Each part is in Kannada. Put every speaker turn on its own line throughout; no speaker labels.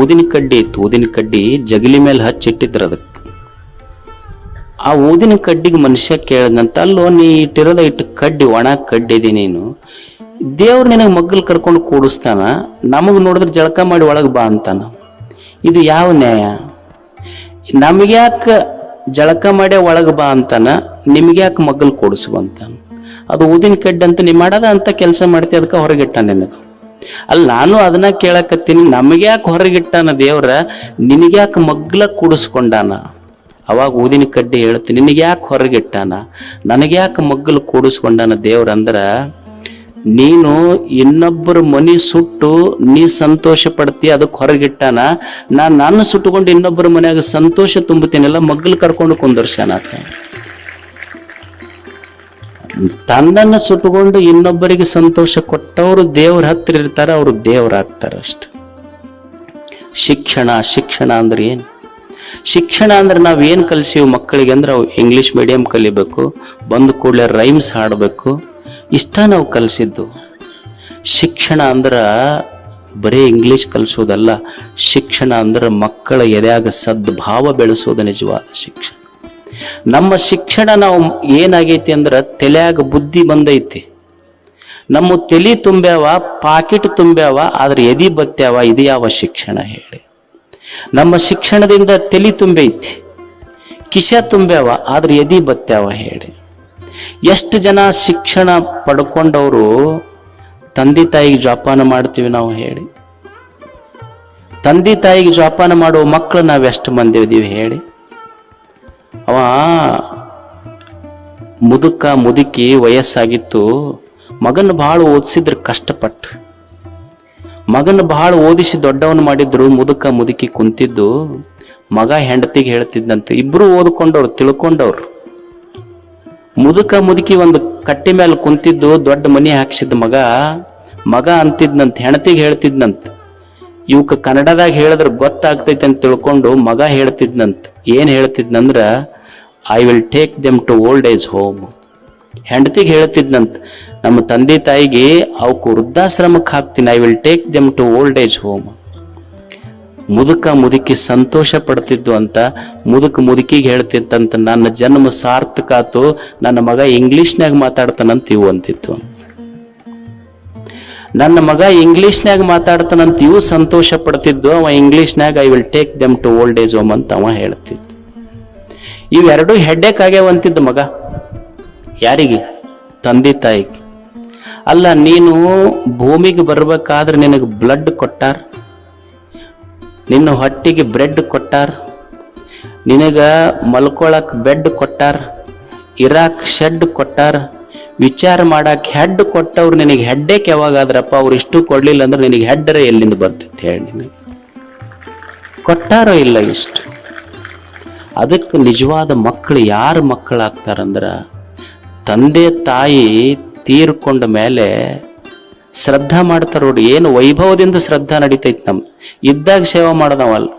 ಊದಿನ ಕಡ್ಡಿ ಇತ್ತು. ಊದಿನ ಕಡ್ಡಿ ಜಗಲಿ ಮೇಲೆ ಹಚ್ಚಿಟ್ಟಿದ್ರು ಅದಕ್ಕೆ. ಆ ಊದಿನ ಕಡ್ಡಿಗೆ ಮನುಷ್ಯ ಕೇಳಿದಂತ ಅಲ್ಲೋ, ನೀ ಇಟ್ಟಿರೋದ ಇಟ್ಟು ಕಡ್ಡಿ, ಒಣ ಕಡ್ಡಿದಿ ನೀನು. ದೇವ್ರು ನಿನಗೆ ಮಗ್ಗಲ್ ಕರ್ಕೊಂಡು ಕೂಡಿಸ್ತಾನ. ನಮಗೆ ನೋಡಿದ್ರೆ ಜಳಕ ಮಾಡಿ ಒಳಗೆ ಬಾ ಅಂತಾನ. ಇದು ಯಾವ ನ್ಯಾಯ? ನಮಗ್ಯಾಕೆ ಜಳಕ ಮಾಡೇ ಒಳಗೆ ಬಾ ಅಂತಾನ? ನಿಮ್ಗ್ಯಾಕೆ ಮಗ್ಗಲ್ ಕೂಡಿಸು ಅದು ಊದಿನ ಕಡ್ಡಿ ಅಂತ ನೀ ಮಾಡದ? ಅಂತ ಕೆಲಸ ಮಾಡ್ತಿ, ಅದಕ್ಕೆ ಹೊರಗಿಟ್ಟ ನಿನಗೆ. ಅಲ್ಲಿ, ನಾನು ಅದನ್ನ ಕೇಳಕತ್ತೀನಿ. ನಮಗ್ಯಾಕೆ ಹೊರಗಿಟ್ಟಾನ ದೇವ್ರ? ನಿನಗ್ಯಾಕೆ ಮಗ್ಲ ಕೂಡಿಸ್ಕೊಂಡಾನ? ಅವಾಗ ಊದಿನ ಕಡ್ಡಿ ಹೇಳ್ತೀನಿ ನಿನಗೆ ಯಾಕೆ ಹೊರಗಿಟ್ಟಾನ? ನನಗ್ಯಾಕೆ ಮಗ್ಗಲು ಕೂಡಿಸ್ಕೊಂಡಾನ ದೇವ್ರ ಅಂದ್ರ, ನೀನು ಇನ್ನೊಬ್ಬರ ಮನಿ ಸುಟ್ಟು ನೀ ಸಂತೋಷ ಪಡ್ತಿ ಅದಕ್ಕೆ ಹೊರಗಿಟ್ಟಾನ? ನಾನು ನನ್ನ ಸುಟ್ಟುಕೊಂಡು ಇನ್ನೊಬ್ಬರ ಮನೆಯಾಗ ಸಂತೋಷ ತುಂಬುತ್ತೀನಲ್ಲ ಮಗ್ಗಲು ಕರ್ಕೊಂಡು ಆತ ತನ್ನನ್ನು ಸುಟ್ಟುಕೊಂಡು ಇನ್ನೊಬ್ಬರಿಗೆ ಸಂತೋಷ ಕೊಟ್ಟವರು ದೇವ್ರ ಹತ್ತಿರ ಇರ್ತಾರೆ, ಅವರು ದೇವರಾಗ್ತಾರೆ ಅಷ್ಟೆ. ಶಿಕ್ಷಣ ಶಿಕ್ಷಣ ಅಂದ್ರೆ ಏನು? ಶಿಕ್ಷಣ ಅಂದ್ರೆ ನಾವು ಏನು ಕಲಿಸೀವಿ ಮಕ್ಕಳಿಗೆ ಅಂದ್ರೆ ಅವು ಇಂಗ್ಲೀಷ್ ಮೀಡಿಯಂ ಕಲಿಬೇಕು, ಬಂದ ಕೂಡಲೇ ರೈಮ್ಸ್ ಹಾಡಬೇಕು, ಇಷ್ಟ ನಾವು ಕಲಿಸಿದ್ದು. ಶಿಕ್ಷಣ ಅಂದ್ರೆ ಬರೀ ಇಂಗ್ಲೀಷ್ ಕಲಿಸೋದಲ್ಲ, ಶಿಕ್ಷಣ ಅಂದ್ರೆ ಮಕ್ಕಳ ಎದೆಯಾಗ ಸದ್ಭಾವ ಬೆಳೆಸೋದು ನಿಜವಾದ ಶಿಕ್ಷಣ. ನಮ್ಮ ಶಿಕ್ಷಣ ನಾವು ಏನಾಗೈತಿ ಅಂದ್ರೆ ತಲೆಯಾಗ ಬುದ್ಧಿ ಬಂದೈತಿ. ನಮ್ಮ ತಲೆ ತುಂಬ್ಯಾವ ಪಾಕಿಟ್ ತುಂಬ್ಯಾವ ಆದ್ರೆ ಎದಿ ಬತ್ತ್ಯಾವ, ಇದು ಯಾವ ಶಿಕ್ಷಣ ಹೇಳಿ. ನಮ್ಮ ಶಿಕ್ಷಣದಿಂದ ತಲೆ ತುಂಬೈತಿ, ಕಿಶ ತುಂಬ್ಯಾವ ಆದ್ರೆ ಎದಿ ಬತ್ತ್ಯಾವ ಹೇಳಿ. ಎಷ್ಟು ಜನ ಶಿಕ್ಷಣ ಪಡ್ಕೊಂಡವರು ತಂದೆ ತಾಯಿಗೆ ಜೋಪಾನ ಮಾಡ್ತೀವಿ ನಾವು ಹೇಳಿ. ತಂದೆ ತಾಯಿಗೆ ಜೋಪಾನ ಮಾಡುವ ಮಕ್ಕಳು ನಾವು ಎಷ್ಟು ಮಂದಿ ಇದೀವಿ ಹೇಳಿ. ಅವ ಮುದುಕ ಮುದುಕಿ ವಯಸ್ಸಾಗಿತ್ತು, ಮಗನ ಭಾಳ ಓದಿಸಿದ್ರೆ ಕಷ್ಟಪಟ್ಟು. ಮಗನ ಭಾಳ ಓದಿಸಿ ದೊಡ್ಡವನು ಮಾಡಿದ್ರು ಮುದುಕ ಮುದುಕಿ ಕುಂತಿದ್ದು, ಮಗ ಹೆಂಡತಿಗೆ ಹೇಳ್ತಿದ್ದಂತೆ ಇಬ್ರು ಓದ್ಕೊಂಡವ್ರು, ತಿಳ್ಕೊಂಡವ್ರು. ಮುದುಕ ಮುದುಕಿ ಒಂದು ಕಟ್ಟಿ ಮೇಲೆ ಕುಂತಿದ್ದು, ದೊಡ್ಡ ಮನೆ ಹಾಕ್ಸಿದ ಮಗ ಮಗ ಅಂತಿದ್ನಂತ ಹೆಣತಿಗೆ ಹೇಳ್ತಿದ್ನಂತ. ಇವಕ್ಕ ಕನ್ನಡದಾಗ ಹೇಳಿದ್ರೆ ಗೊತ್ತಾಗ್ತೈತೆ ಅಂತ ತಿಳ್ಕೊಂಡು ಮಗ ಹೇಳ್ತಿದ್ನಂತ. ಏನ್ ಹೇಳ್ತಿದ್ನಂದ್ರ I will take them to old age home ಹೆಂಡತಿಗೆ ಹೇಳ್ತಿದ್ನಂತ, ನಮ್ಮ ತಂದೆ ತಾಯಿಗೆ ಅವಕ್ಕೆ ವೃದ್ಧಾಶ್ರಮಕ್ಕೆ ಹಾಕ್ತೀನಿ I will take them to old age home ಮುದುಕ ಮುದುಕಿ ಸಂತೋಷ ಪಡ್ತಿದ್ದು ಅಂತ ಮುದುಕ ಮುದುಕಿಗೆ ಹೇಳ್ತಿತ್ತಂತ, ನನ್ನ ಜನ್ಮ ಸಾರ್ಥಕ ಆತು, ನನ್ನ ಮಗ ಇಂಗ್ಲೀಷ್ನಾಗ ಮಾತಾಡ್ತಾನಂತ ಇವು ಅಂತಿತ್ತು. ನನ್ನ ಮಗ ಇಂಗ್ಲೀಷ್ನಾಗ ಮಾತಾಡ್ತಾನಂತ ಇವು ಸಂತೋಷ ಪಡ್ತಿದ್ದು, ಅವ ಇಂಗ್ಲೀಷ್ನಾಗ I will take them to old age home ಅಂತ ಅವ ಹೇಳ್ತಿದ್ದ. ಇವೆರಡೂ ಹೆಡ್ಡೇಕ್ ಆಗ್ಯಾವಂತಿದ್ದ ಮಗ. ಯಾರಿಗೆ? ತಂದೆ ತಾಯಿಗೆ. ಅಲ್ಲ, ನೀನು ಭೂಮಿಗೆ ಬರ್ಬೇಕಾದ್ರೆ ನಿನಗೆ ಬ್ಲಡ್ ಕೊಟ್ಟಾರ? ನಿನ್ನ ಹೊಟ್ಟಿಗೆ ಬ್ರೆಡ್ ಕೊಟ್ಟಾರ? ನಿನಗ ಮಲ್ಕೊಳಕ್ಕೆ ಬೆಡ್ ಕೊಟ್ಟಾರ? ಇರಾಕ್ ಶೆಡ್ ಕೊಟ್ಟಾರ? ವಿಚಾರ ಮಾಡಕ್ಕೆ ಹೆಡ್ ಕೊಟ್ಟವ್ರು ನಿನಗೆ ಹೆಡ್ಡೇಕ್ ಯಾವಾಗಾದ್ರಪ್ಪ ಅವ್ರು ಇಷ್ಟು ಕೊಡ್ಲಿಲ್ಲ ಅಂದ್ರೆ ನಿನಗೆ ಹೆಡ್ಡರ ಎಲ್ಲಿಂದ ಬರ್ತೈತೆ ಹೇಳಿ ನಿನಗೆ. ಕೊಟ್ಟಾರೋ ಇಲ್ಲ ಇಷ್ಟು. ಅದಕ್ಕೆ ನಿಜವಾದ ಮಕ್ಕಳು ಯಾರು ಮಕ್ಕಳಾಗ್ತಾರಂದ್ರ, ತಂದೆ ತಾಯಿ ತೀರ್ಕೊಂಡ ಮೇಲೆ ಶ್ರದ್ಧಾ ಮಾಡ್ತಾರ ನೋಡಿ, ಏನು ವೈಭವದಿಂದ ಶ್ರದ್ಧಾ ನಡೀತೈತಿ ನಮ್ಮ ಇದ್ದಾಗ ಸೇವೆ ಮಾಡೋದವಲ್ಲ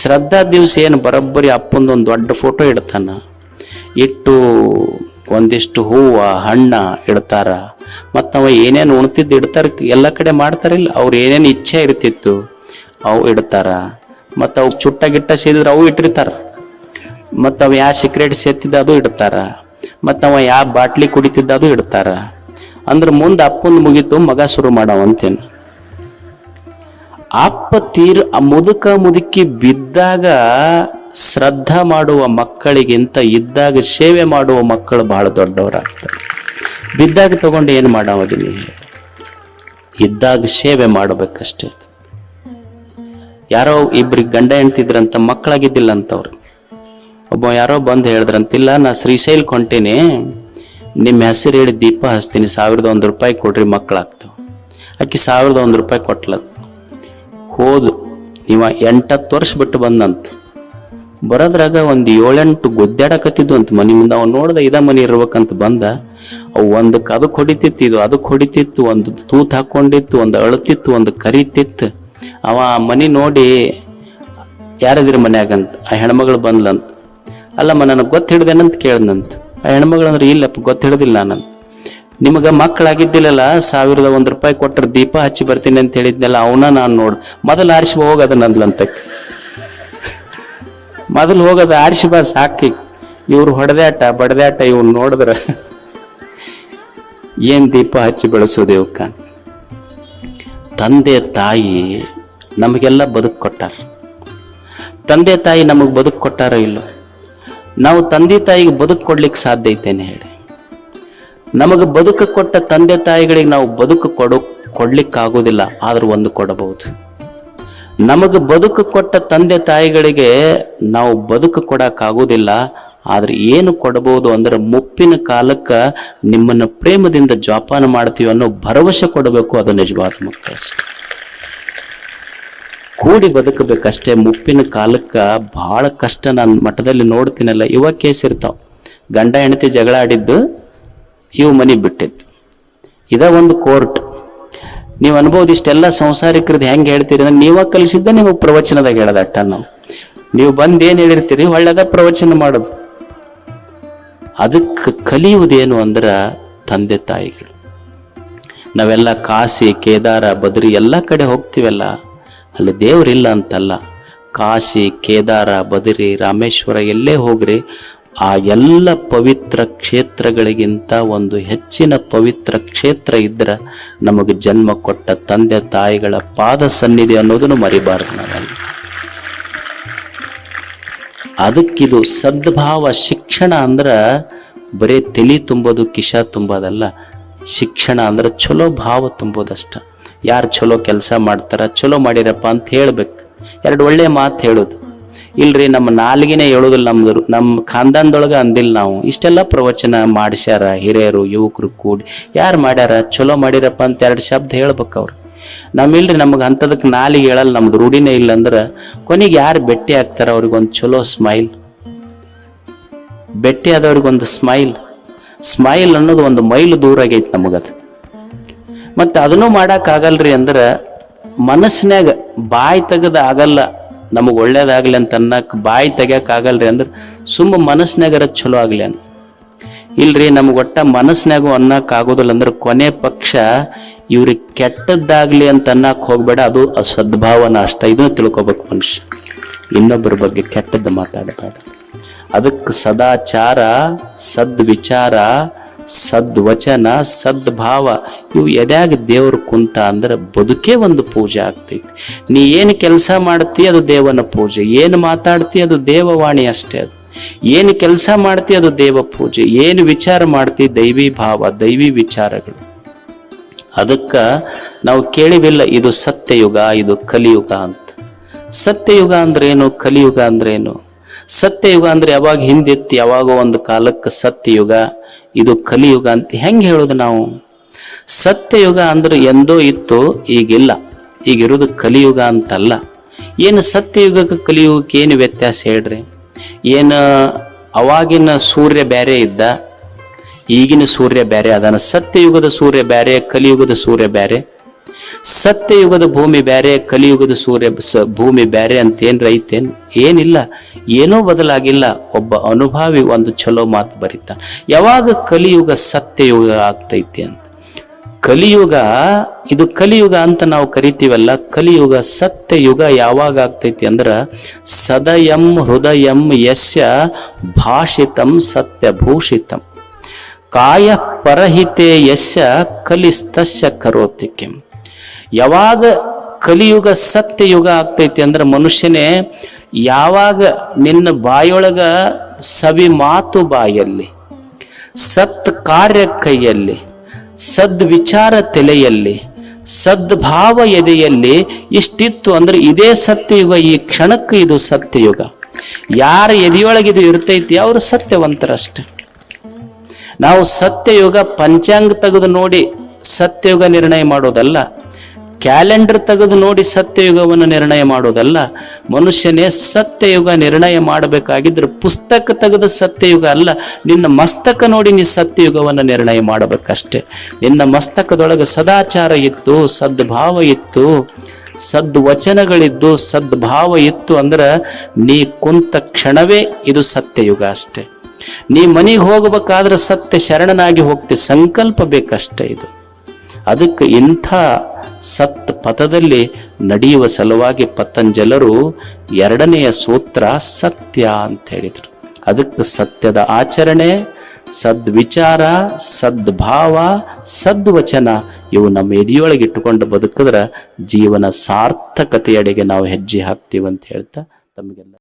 ಶ್ರದ್ಧಾ ದಿವಸ ಏನು ಬರೋಬ್ಬರಿ ಅಪ್ಪಂದು ಒಂದು ದೊಡ್ಡ ಫೋಟೋ ಇಡ್ತಾನ. ಇಟ್ಟು ಒಂದಿಷ್ಟು ಹೂವು, ಹಣ್ಣ ಇಡ್ತಾರ. ಮತ್ತು ಅವ ಏನೇನು ಉಣ್ತಿದ್ದು ಇಡ್ತಾರ, ಎಲ್ಲ ಕಡೆ ಮಾಡ್ತಾರಿಲ್ಲ ಅವ್ರು ಏನೇನು ಇಚ್ಛೆ ಇರ್ತಿತ್ತು, ಅವು ಇಡ್ತಾರ. ಮತ್ತು ಅವು ಚುಟ್ಟ ಗಿಟ್ಟ ಸೇದಿದ್ರೆ ಅವು ಇಟ್ಟಿರ್ತಾರ. ಮತ್ತು ಅವ ಯಾವ ಸಿಕ್ರೆಟ್ ಸೇತಿದ್ದ ಅದು ಇಡ್ತಾರ. ಮತ್ತು ಅವ ಯಾವ ಬಾಟ್ಲಿ ಕುಡಿತಿದ್ದ ಅದು ಇಡ್ತಾರ. ಅಂದ್ರೆ ಮುಂದೆ ಅಪ್ಪಂದು ಮುಗೀತು, ಮಗ ಶುರು ಮಾಡವಂತೇನು ಅಪ್ಪ ತೀರ್ ಮುದುಕ ಮುದುಕಿ ಬಿದ್ದಾಗ ಶ್ರದ್ಧಾ ಮಾಡುವ ಮಕ್ಕಳಿಗಿಂತ ಇದ್ದಾಗ ಸೇವೆ ಮಾಡುವ ಮಕ್ಕಳು ಬಹಳ ದೊಡ್ಡವರಾಗ್ತಾರೆ. ಬಿದ್ದಾಗ ತಗೊಂಡು ಏನು ಮಾಡಾವದಿನಿ ಇದ್ದಾಗ ಸೇವೆ ಮಾಡಬೇಕಷ್ಟೇ. ಯಾರೋ ಇಬ್ರಿಗೆ ಗಂಡ ಹೆಣ್ತಿದ್ರಂತ ಮಕ್ಕಳಾಗಿದ್ದಿಲ್ಲ ಅಂತವ್ರು ಒಬ್ಬ ಯಾರೋ ಬಂದು ಹೇಳಿದ್ರಂತಿಲ್ಲ, ನಾ ಶ್ರೀಶೈಲ್ ಕೊಂಟಿನಿ, ನಿಮ್ಮ ಹೆಸರು ಹೇಳಿ ದೀಪ ಹಚ್ತೀನಿ, ಸಾವಿರದ ಒಂದು ರೂಪಾಯಿ ಕೊಡ್ರಿ ಮಕ್ಕಳಾಗ್ತಾವೆ. ಆಕೆ ಸಾವಿರದ ಒಂದು ರೂಪಾಯಿ ಕೊಟ್ಲ ಹೋದು. ಇವ ಎಂಟತ್ತು ವರ್ಷ ಬಿಟ್ಟು ಬಂದಂತ. ಬರೋದ್ರಾಗ ಒಂದು ಏಳೆಂಟು ಗುದ್ದಾಡಕತ್ತಿದ್ದು ಅಂತ ಮನೆ ಮುಂದೆ ಅವ್ನು ನೋಡ್ದ ಇದ ಮನಿ ಇರ್ಬೇಕಂತ ಬಂದ. ಅವು ಒಂದಕ್ಕೆ ಅದಕ್ಕೆ ಹೊಡಿತಿತ್ತು, ಇದು ಅದಕ್ಕೆ ಹೊಡಿತಿತ್ತು, ಒಂದು ತೂತ್ ಹಾಕೊಂಡಿತ್ತು, ಒಂದು ಅಳತಿತ್ತು, ಒಂದು ಕರಿತಿತ್ತು. ಅವ ಆ ಮನಿ ನೋಡಿ, ಯಾರದಿರ ಮನ್ಯಾಗಂತ, ಆ ಹೆಣ್ಮಗಳು ಬಂದ್ಲಂತ. ಅಲ್ಲಮ್ಮ, ನನಗೆ ಗೊತ್ತು ಹಿಡ್ದೇನಂತ ಕೇಳ್ದಂತ ಆ ಹೆಣ್ಮಗಳಂದ್ರೆ ಇಲ್ಲಪ್ಪ ಗೊತ್ತು ಹಿಡ್ದಿಲ್ಲ ನಾನು ನಿಮಗ ಮಕ್ಕಳಾಗಿದ್ದಿಲ್ಲಲ್ಲ? ಸಾವಿರದ ಒಂದು ರೂಪಾಯಿ ಕೊಟ್ಟರೆ ದೀಪ ಹಚ್ಚಿ ಬರ್ತೀನಿ ಅಂತ ಹೇಳಿದ್ನಲ್ಲ, ಅವನ ನಾನು ನೋಡು. ಮೊದಲು ಆರಿಸಿ ಹೋಗೋದ ನಂದ್ಲಂತ ಮೊದಲು ಹೋಗೋದು ಆರಿಸಿ ಬಾ, ಸಾಕಿ. ಇವ್ರು ಹೊಡೆದಾಟ, ಬಡದಾಟ ಇವ್ನು ನೋಡಿದ್ರೆ. ಏನ್ ದೀಪ ಹಚ್ಚಿ ಬೆಳೆಸೋದು ಇವಕ್ಕ ತಂದೆ, ತಾಯಿ ನಮಗೆಲ್ಲ ಬದುಕು ಕೊಟ್ಟಾರ. ತಂದೆ, ತಾಯಿ ನಮಗೆ ಬದುಕು ಕೊಟ್ಟಾರೋ ಇಲ್ಲೋ? ನಾವು ತಂದೆ, ತಾಯಿಗೆ ಬದುಕು ಕೊಡ್ಲಿಕ್ಕೆ ಸಾಧ್ಯ ಐತೇನೆ ಹೇಳಿ? ನಮಗೆ ಬದುಕು ಕೊಟ್ಟ ತಂದೆ ತಾಯಿಗಳಿಗೆ ನಾವು ಬದುಕು ಕೊಡೋ ಕೊಡ್ಲಿಕ್ಕಾಗೋದಿಲ್ಲ ಆದ್ರೂ ಒಂದು ಕೊಡಬಹುದು. ನಮಗೆ ಬದುಕು ಕೊಟ್ಟ ತಂದೆ ತಾಯಿಗಳಿಗೆ ನಾವು ಬದುಕು ಕೊಡಕ್ಕಾಗೋದಿಲ್ಲ ಆದ್ರೆ ಏನು ಕೊಡಬಹುದು ಅಂದ್ರೆ ಮುಪ್ಪಿನ ಕಾಲಕ್ಕ ನಿಮ್ಮನ್ನ ಪ್ರೇಮದಿಂದ ಜೋಪಾನ ಮಾಡ್ತೀವಿ ಅನ್ನೋ ಭರವಸೆ ಕೊಡಬೇಕು, ಅದು ನಿಜವಾದ ಮಕ್ಕಳು ಕೂಡಿ ಬದುಕಬೇಕಷ್ಟೇ, ಮುಪ್ಪಿನ ಕಾಲಕ್ಕ ಬಹಳ ಕಷ್ಟ, ನಾನು ಮಠದಲ್ಲಿ ನೋಡ್ತೀನಲ್ಲ ಇವ ಕೇಸ್ ಇರ್ತಾವ. ಗಂಡ ಹೆಂಡತಿ ಜಗಳ ಆಡಿದ್ದು ಇವು ಮನೆ ಬಿಟ್ಟಿದ್ದು ಇದ ಒಂದು ಕೋರ್ಟ್. ನೀವು ಅನ್ಬೋದು ಇಷ್ಟೆಲ್ಲ ಸಂಸಾರಿಕರದ್ದು ಹೆಂಗೆ ಹೇಳ್ತೀರಿ ಅಂದ್ರೆ ನೀವ ಕಲಿಸಿದ್ದ ನಿಮಗೆ ಪ್ರವಚನದಾಗ ಹೇಳದಟ್ಟ ನಾವು. ನೀವು ಬಂದು ಏನು ಹೇಳಿರ್ತೀರಿ? ಒಳ್ಳೆದ ಪ್ರವಚನ ಮಾಡೋದು. ಅದಕ್ಕೆ ಕಲಿಯುವುದೇನು ಅಂದ್ರ ತಂದೆ ತಾಯಿಗಳು. ನಾವೆಲ್ಲ ಕಾಶಿ, ಕೇದಾರ, ಬದ್ರಿ ಎಲ್ಲ ಕಡೆ ಹೋಗ್ತೀವಲ್ಲ, ಅಲ್ಲಿ ದೇವರಿಲ್ಲ ಅಂತಲ್ಲ. ಕಾಶಿ, ಕೇದಾರ, ಬದರಿ, ರಾಮೇಶ್ವರ ಎಲ್ಲೇ ಹೋಗ್ರಿ ಆ ಎಲ್ಲ ಪವಿತ್ರ ಕ್ಷೇತ್ರಗಳಿಗಿಂತ ಒಂದು ಹೆಚ್ಚಿನ ಪವಿತ್ರ ಕ್ಷೇತ್ರ ಇದ್ರೆ ನಮಗೆ ಜನ್ಮ ಕೊಟ್ಟ ತಂದೆ ತಾಯಿಗಳ ಪಾದ ಸನ್ನಿಧಿ ಅನ್ನೋದನ್ನು ಮರಿಬಾರದು ನಾವಲ್ಲಿ. ಅದಕ್ಕಿದು ಸದ್ಭಾವ ಶಿಕ್ಷಣ ಅಂದ್ರೆ ಬರೀ ತಲೆ ತುಂಬೋದು ಕಿಶ ತುಂಬೋದಲ್ಲ, ಶಿಕ್ಷಣ ಅಂದ್ರೆ ಚಲೋ ಭಾವ ತುಂಬೋದಷ್ಟ. ಯಾರು ಚಲೋ ಕೆಲಸ ಮಾಡ್ತಾರ ಚಲೋ ಮಾಡಿರಪ್ಪ ಅಂತ ಹೇಳ್ಬೇಕು. ಎರಡು ಒಳ್ಳೆ ಮಾತು ಹೇಳೋದು. ಇಲ್ರಿ, ನಮ್ಮ ನಾಲ್ಗಿನೇ ಹೇಳುದಿಲ್ಲ ನಮ್ದು. ನಮ್ಮ ಖಾನ್ದಾನ್ದೊಳಗೆ ಅಂದಿಲ್ಲ ನಾವು. ಇಷ್ಟೆಲ್ಲ ಪ್ರವಚನ ಮಾಡಿಸ್ಯಾರ ಹಿರಿಯರು, ಯುವಕರು ಕೂಡಿ. ಯಾರು ಮಾಡ್ಯಾರ? ಚಲೋ ಮಾಡಿರಪ್ಪ ಅಂತ ಎರಡು ಶಬ್ದ ಹೇಳ್ಬೇಕು ಅವ್ರು ನಮ್ಮಿಲ್ರಿ ನಮಗೆ ಅಂಥದಕ್ಕೆ ನಾಲಿಗೆ ಹೇಳಲ್ಲ, ನಮ್ದು ರೂಢಿನೇ ಇಲ್ಲ ಅಂದ್ರೆ ಕೊನೆಗೆ ಯಾರು ಬೆಟ್ಟಿ ಆಗ್ತಾರ ಅವ್ರಿಗೊಂದು ಚಲೋ ಸ್ಮೈಲ್? ಬೆಟ್ಟಿ ಆದವ್ರಿಗೊಂದು ಸ್ಮೈಲ್? ಸ್ಮೈಲ್ ಅನ್ನೋದು ಒಂದು ಮೈಲು ದೂರ ಆಗೈತೆ ನಮಗದು ಮತ್ತು ಅದನ್ನು ಮಾಡಕ್ ಆಗಲ್ರಿ ಅಂದ್ರ ಮನಸ್ಸಿನಾಗ ಬಾಯಿ ತೆಗೆದು ಆಗಲ್ಲ ನಮಗ್ ಒಳ್ಳೇದಾಗಲಿ ಅಂತ ಅನ್ನಕ್ಕೆ ಬಾಯಿ ತೆಗಿಯೋಕ್ಕಾಗಲ್ರಿ ಅಂದ್ರೆ ಸುಮ್ಮ ಮನಸ್ಸಿನಾಗರ ಚಲೋ ಆಗ್ಲಿ ಅನ್. ಇಲ್ರಿ ನಮ್ಗೆ ಒಟ್ಟ ಮನಸ್ಸಿನಾಗೂ ಅನ್ನಕ್ಕೆ ಆಗೋದಿಲ್ಲ ಅಂದ್ರೆ ಕೊನೆ ಪಕ್ಷ ಇವ್ರಿಗೆ ಕೆಟ್ಟದ್ದಾಗಲಿ ಅಂತ ಅನ್ನಕ್ಕೆ ಹೋಗ್ಬೇಡ, ಅದು ಸದ್ಭಾವನ ಅಷ್ಟ. ಇದನ್ನ ತಿಳ್ಕೊಬೇಕು ಮನುಷ್ಯ. ಇನ್ನೊಬ್ಬರ ಬಗ್ಗೆ ಕೆಟ್ಟದ್ದು ಮಾತಾಡಬೇಡ. ಅದಕ್ಕೆ ಸದಾಚಾರ, ಸದ್ವಿಚಾರ ಸದ್ವಚನ, ಸದ್ಭಾವ, ಇವು ಎದ್ಯಾಗ ದೇವ್ರ ಕುಂತ ಅಂದ್ರೆ ಬದುಕೇ ಒಂದು ಪೂಜೆ ಆಗ್ತೈತಿ. ನೀ ಏನು ಕೆಲಸ ಮಾಡ್ತಿ ಅದು ದೇವನ ಪೂಜೆ, ಏನು ಮಾತಾಡ್ತಿ ಅದು ದೇವವಾಣಿ ಅಷ್ಟೇ ಅದು. ಏನು ಕೆಲಸ ಮಾಡ್ತಿ ಅದು ದೇವ ಪೂಜೆ, ಏನು ವಿಚಾರ ಮಾಡ್ತಿ ದೈವಿ ಭಾವ, ದೈವಿ ವಿಚಾರಗಳು. ಅದಕ್ಕ ನಾವು ಕೇಳಿವಿಲ್ಲ ಇದು ಸತ್ಯಯುಗ, ಇದು ಕಲಿಯುಗ ಅಂತ. ಸತ್ಯಯುಗ ಅಂದ್ರೇನು, ಕಲಿಯುಗ ಅಂದ್ರೇನು? ಸತ್ಯಯುಗ ಅಂದ್ರೆ ಯಾವಾಗ ಹಿಂದಿತ್ತು, ಯಾವಾಗ ಒಂದು ಕಾಲಕ್ಕೆ ಸತ್ಯಯುಗ. ಇದು ಕಲಿಯುಗ ಅಂತ ಹೆಂಗೆ ಹೇಳೋದು ನಾವು? ಸತ್ಯಯುಗ ಅಂದ್ರೆ ಎಂದೋ ಇತ್ತು ಈಗಿಲ್ಲ. ಈಗಿರೋದು ಕಲಿಯುಗ ಅಂತಲ್ಲ. ಏನು ಸತ್ಯಯುಗಕ್ಕೆ ಕಲಿಯುಗಕ್ಕೆ ಏನು ವ್ಯತ್ಯಾಸ ಹೇಳ್ರಿ? ಏನು ಅವಾಗಿನ ಸೂರ್ಯ ಬೇರೆ ಇದ್ದ, ಈಗಿನ ಸೂರ್ಯ ಬೇರೆ ಅದಾನ ಸತ್ಯಯುಗದ ಸೂರ್ಯ ಬೇರೆ ಕಲಿಯುಗದ ಸೂರ್ಯ ಬೇರೆ ಸತ್ಯಯುಗದ ಭೂಮಿ ಬೇರೆ, ಕಲಿಯುಗದ ಸೂರ್ಯ ಭೂಮಿ ಬೇರೆ ಅಂತ ಏನ್ರ ಐತೇನ್ ಏನಿಲ್ಲ, ಏನೂ ಬದಲಾಗಿಲ್ಲ. ಒಬ್ಬ ಅನುಭಾವಿ ಒಂದು ಚಲೋ ಮಾತು ಬರೀತಾನೆ. ಯಾವಾಗ ಕಲಿಯುಗ ಸತ್ಯಯುಗ ಆಗ್ತೈತಿ ಅಂತ? ಕಲಿಯುಗ, ಇದು ಕಲಿಯುಗ ಅಂತ ನಾವು ಕರಿತೀವಲ್ಲ, ಕಲಿಯುಗ ಸತ್ಯಯುಗ ಯಾವಾಗ ಆಗ್ತೈತಿ ಅಂದ್ರ ಸದಯಂ ಹೃದಯಂ ಯಸ್ಯ ಭಾಷಿತಂ ಸತ್ಯಭೂಷಿತಂ. ಕಾಯ ಪರಹಿತೆ ಯಸ್ಯ ಕಲಿಸ್ತಸ್ಯ ಕರೋತಿ ಕಿಂ. ಯಾವಾಗ ಕಲಿಯುಗ ಸತ್ಯಯುಗ ಆಗ್ತೈತಿ ಅಂದ್ರೆ ಮನುಷ್ಯನೇ ಯಾವಾಗ ನಿನ್ನ ಬಾಯೊಳಗ ಸವಿ ಮಾತು ಬಾಯಲ್ಲಿ, ಸತ್ ಕಾರ್ಯ ಕೈಯಲ್ಲಿ ಸದ್ವಿಚಾರ ತಲೆಯಲ್ಲಿ ಸದ್ಭಾವ ಎದೆಯಲ್ಲಿ ಇಷ್ಟಿತ್ತು ಅಂದ್ರೆ ಇದೇ ಸತ್ಯಯುಗ, ಈ ಕ್ಷಣಕ್ಕೆ ಇದು ಸತ್ಯಯುಗ. ಯಾರ ಎದೆಯೊಳಗೆ ಇದು ಇರ್ತೈತಿ ಅವರು ಸತ್ಯವಂತರಷ್ಟೆ. ನಾವು ಸತ್ಯಯುಗ ಪಂಚಾಂಗ ತೆಗೆದು ನೋಡಿ ಸತ್ಯಯುಗ ನಿರ್ಣಯ ಮಾಡೋದಲ್ಲ. ಕ್ಯಾಲೆಂಡರ್ ತೆಗೆದು ನೋಡಿ ಸತ್ಯಯುಗವನ್ನು ನಿರ್ಣಯ ಮಾಡೋದಲ್ಲ ಮನುಷ್ಯನೇ ಸತ್ಯಯುಗ ನಿರ್ಣಯ ಮಾಡಬೇಕಾಗಿದ್ರೆ ಪುಸ್ತಕ ತೆಗೆದು ಸತ್ಯಯುಗ ಅಲ್ಲ, ನಿನ್ನ ಮಸ್ತಕ ನೋಡಿ ನೀ ಸತ್ಯಯುಗವನ್ನು ನಿರ್ಣಯ ಮಾಡಬೇಕಷ್ಟೆ. ನಿನ್ನ ಮಸ್ತಕದೊಳಗೆ ಸದಾಚಾರ ಇತ್ತು, ಸದ್ಭಾವ ಇತ್ತು, ಸದ್ವಚನಗಳಿದ್ದು, ಸದ್ಭಾವ ಇತ್ತು ಅಂದ್ರೆ ನೀ ಕುಂತ ಕ್ಷಣವೇ ಇದು ಸತ್ಯಯುಗ ಅಷ್ಟೆ. ನೀ ಮನೆಗೆ ಹೋಗಬೇಕಾದ್ರೆ ಸತ್ಯ ಶರಣನಾಗಿ ಹೋಗ್ತಿ, ಸಂಕಲ್ಪ ಬೇಕಷ್ಟೇ ಇದು. ಅದಕ್ಕೆ ಇಂಥ ಸತ್ ಪಥದಲ್ಲಿ ನಡೆಯುವ ಸಲುವಾಗಿ ಪತಂಜಲರು ಎರಡನೆಯ ಸೂತ್ರ ಸತ್ಯ ಅಂತ ಹೇಳಿದರು. ಅದಕ್ಕೆ ಸತ್ಯದ ಆಚರಣೆ, ಸದ್ವಿಚಾರ, ಸದ್ಭಾವ, ಸದ್ವಚನ ಇವು ನಮ್ಮ ಎದೆಯೊಳಗೆ ಇಟ್ಟುಕೊಂಡು ಬದುಕಿದ್ರೆ ಜೀವನ ಸಾರ್ಥಕತೆಯಡೆಗೆ ನಾವು ಹೆಜ್ಜೆ ಹಾಕ್ತೀವಿ ಅಂತ ಹೇಳ್ತಾ ತಮಗೆಲ್ಲ